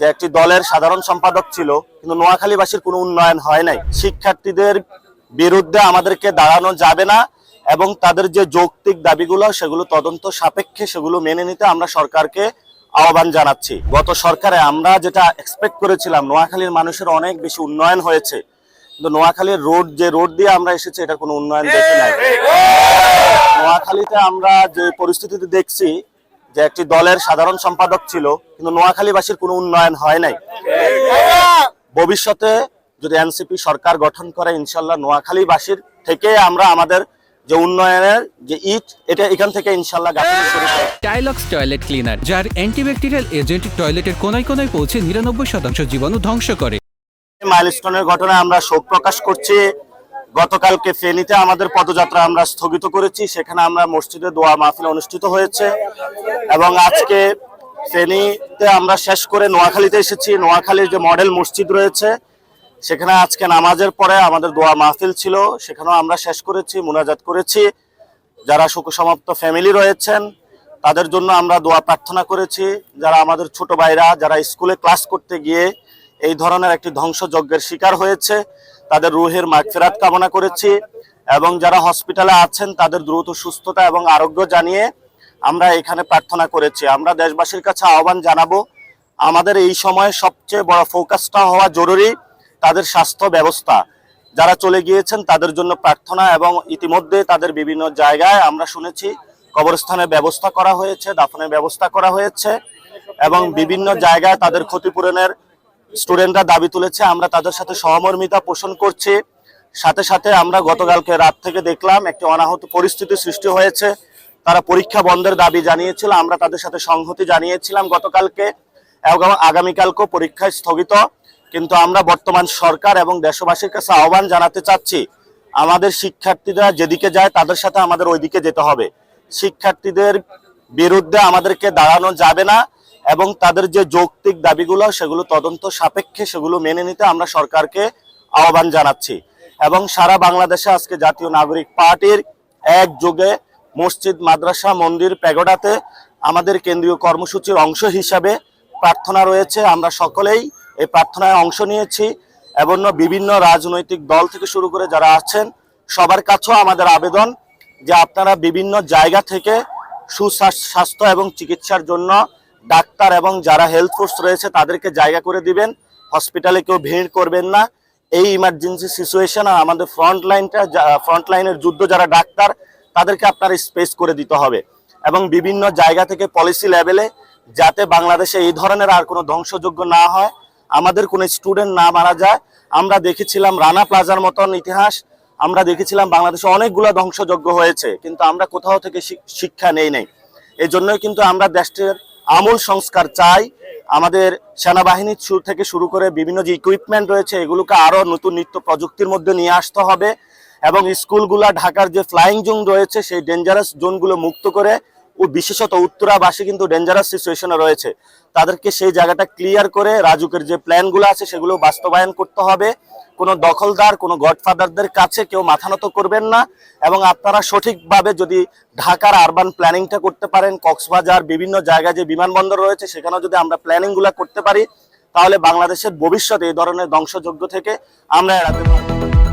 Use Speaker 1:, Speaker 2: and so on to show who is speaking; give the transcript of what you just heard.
Speaker 1: যে একটি দলের সাধারণ সম্পাদক ছিল কিন্তু নোয়াখালীবাসীর কোনো উন্নয়ন হয় নাই শিক্ষার্থীদের বিরুদ্ধে আমাদেরকে দাঁড়ানো যাবে না এবং তাদের যে যৌক্তিক দাবিগুলো সেগুলো তদন্ত সাপেক্ষে সেগুলো মেনে নিতে আমরা সরকারকে আহ্বান জানাচ্ছি গত সরকারে আমরা যেটা এক্সপেক্ট করেছিলাম নোয়াখালীর মানুষের অনেক বেশি উন্নয়ন হয়েছে কিন্তু নোয়াখালীর রোড যে রোড দিয়ে আমরা এসেছি এটা কোনো উন্নয়ন দেখি নাই নোয়াখালীতে আমরা যে পরিস্থিতিতে দেখছি যে একটি দলের সাধারণ সম্পাদক ছিল কিন্তু নোয়াখালীবাসীর কোনো উন্নয়ন হয় নাই। ভবিষ্যতে যদি এনসিপি সরকার গঠন করে ইনশাল্লাহ নোয়াখালীবাসীর থেকে আমরা আমাদের যে উন্নয়নের যে ইট এটা এখান থেকে ইনশাল্লাহ গাঁথনি শুরু করব।
Speaker 2: টাইলক্স টয়লেট ক্লিনার যার অ্যান্টিব্যাকটেরিয়াল এজেন্ট টয়লেটের কোনায় কোনায় পৌঁছে নিরানব্বই শতাংশ জীবাণু ধ্বংস করে।
Speaker 1: মাইলস্টোনের ঘটনায় আমরা শোক প্রকাশ করছি। গতকালকে ফেনীতে আমাদের পদযাত্রা আমরা স্থগিত করেছি, সেখানে আমরা মসজিদে দোয়া মাহফিল অনুষ্ঠিত হয়েছে এবং আজকে ফেনীতে আমরা শেষ করে নোয়াখালীতে এসেছি। নোয়াখালীর যে মডেল মসজিদ রয়েছে, সেখানে আজকে নামাজের পরে আমাদের দোয়া মাহফিল ছিল, সেখানেও আমরা শেষ করেছি, মুনাজাত করেছি। যারা শোকসমাপ্ত ফ্যামিলি রয়েছেন, তাদের জন্য আমরা দোয়া প্রার্থনা করেছি। যারা আমাদের ছোট ভাইরা, যারা স্কুলে ক্লাস করতে গিয়ে এই ধরনের একটি ধ্বংসযজ্ঞের শিকার হয়েছে তাদের রুহের মাগফিরাত কামনা করেছি এবং যারা হসপিটালে আছেন, তাদের দ্রুত সুস্থতা এবং আরোগ্য জানিয়ে আমরা এখানে প্রার্থনা করেছি। আমরা দেশবাসীর কাছে আহ্বান জানাব, আমাদের এই সময়ে সবচেয়ে বড় ফোকাসটা হওয়া জরুরি তাদের স্বাস্থ্য ব্যবস্থা। যারা চলে গিয়েছেন, তাদের জন্য প্রার্থনা এবং ইতিমধ্যে তাদের বিভিন্ন জায়গায় আমরা শুনেছি, কবরস্থানের ব্যবস্থা করা হয়েছে, দাফনের ব্যবস্থা করা হয়েছে এবং বিভিন্ন জায়গায় তাদের ক্ষতিপূরণের স্টুডেন্টরা দাবি তুলেছে, আমরা তাদের সাথে সহমর্মিতা পোষণ করছি। সাথে সাথে আমরা গতকালকে রাত থেকে দেখলাম, একটি অনাহত পরিস্থিতি সৃষ্টি হয়েছে। তারা পরীক্ষা বন্ধের দাবি জানিয়েছিল, আমরা তাদের সাথে সংহতি জানিয়েছিলাম গতকালকে। এবং আগামীকালকেও পরীক্ষা স্থগিত। কিন্তু আমরা বর্তমান সরকার এবং দেশবাসীর কাছে আহ্বান জানাতে চাচ্ছি, আমাদের শিক্ষার্থীরা যেদিকে যায় তাদের সাথে আমাদের ওইদিকে যেতে হবে। শিক্ষার্থীদের বিরুদ্ধে আমাদেরকে দাঁড়ানো যাবে না। এবং তাদের যে যৌক্তিক দাবিগুলো, সেগুলো তদন্ত সাপেক্ষে সেগুলো মেনে নিতে আমরা সরকারকে আহ্বান জানাচ্ছি। এবং সারা বাংলাদেশে আজকে জাতীয় নাগরিক পার্টির এক যুগে মসজিদ, মাদ্রাসা, মন্দির প্যাগোডাতে আমাদের কেন্দ্রীয় কর্মসূচির অংশ হিসাবে প্রার্থনা রয়েছে। আমরা সকলেই এই প্রার্থনায় অংশ নিয়েছি এবং বিভিন্ন রাজনৈতিক দল থেকে শুরু করে যারা আছেন, সবার কাছেও আমাদের আবেদন যে আপনারা বিভিন্ন জায়গা থেকে সুস্বাস্থ্য এবং চিকিৎসার জন্য ডাক্তার এবং যারা হেলথ ফোর্স রয়েছে তাদেরকে জায়গা করে দিবেন। হসপিটালে কেউ ভিড় করবেন না। এই ইমার্জেন্সি সিচুয়েশন আর আমাদের ফ্রন্ট লাইনটা ফ্রন্ট লাইনের যুদ্ধ যারা ডাক্তার, তাদেরকে আপনার স্পেস করে দিতে হবে। এবং বিভিন্ন জায়গা থেকে পলিসি লেভেলে যাতে বাংলাদেশে এই ধরনের আর কোনো ধ্বংসযোগ্য না হয়। আমাদের কোনো স্টুডেন্ট না মারা যায়। আমরা দেখেছিলাম রানা প্লাজার মতন ইতিহাস। আমরা দেখেছিলাম বাংলাদেশে অনেকগুলো ধ্বংসযজ্ঞ হয়েছে। কিন্তু আমরা কোথাও থেকে শিক- শিক্ষা নেই নাই। এই জন্যই কিন্তু আমরা দেশটির আমূল সংস্কার চাই। আমাদের সেনাবাহিনীর শুরু থেকে শুরু করে বিভিন্ন যে ইকুইপমেন্ট রয়েছে, এগুলোকে আরও নতুন নিত্য প্রযুক্তির মধ্যে নিয়ে আসতে হবে। এবং স্কুলগুলা, ঢাকার যে ফ্লাইং জোন রয়েছে, সেই ডেঞ্জারাস জোনগুলো মুক্ত করে ও বিশেষত উত্তরাবাসী কিন্তু ডেঞ্জারাস সিচুয়েশনে রয়েছে। তাদেরকে সেই জায়গাটা ক্লিয়ার করে রাজুকের যে প্ল্যানগুলো আছে সেগুলো বাস্তবায়ন করতে হবে। কোনো দখলদার, কোনো গডফাদারদের কাছে কেউ মাথা নত করবেন না এবং আপনারা সঠিকভাবে যদি ঢাকার আরবান প্ল্যানিংটা করতে পারেন, কক্সবাজার, বিভিন্ন জায়গায় যে বিমানবন্দর রয়েছে, সেখানেও যদি আমরা প্ল্যানিংগুলো করতে পারি, তাহলে বাংলাদেশের ভবিষ্যৎ এই ধরনের ধ্বংসযজ্ঞ থেকে আমরা এড়াতে পারব।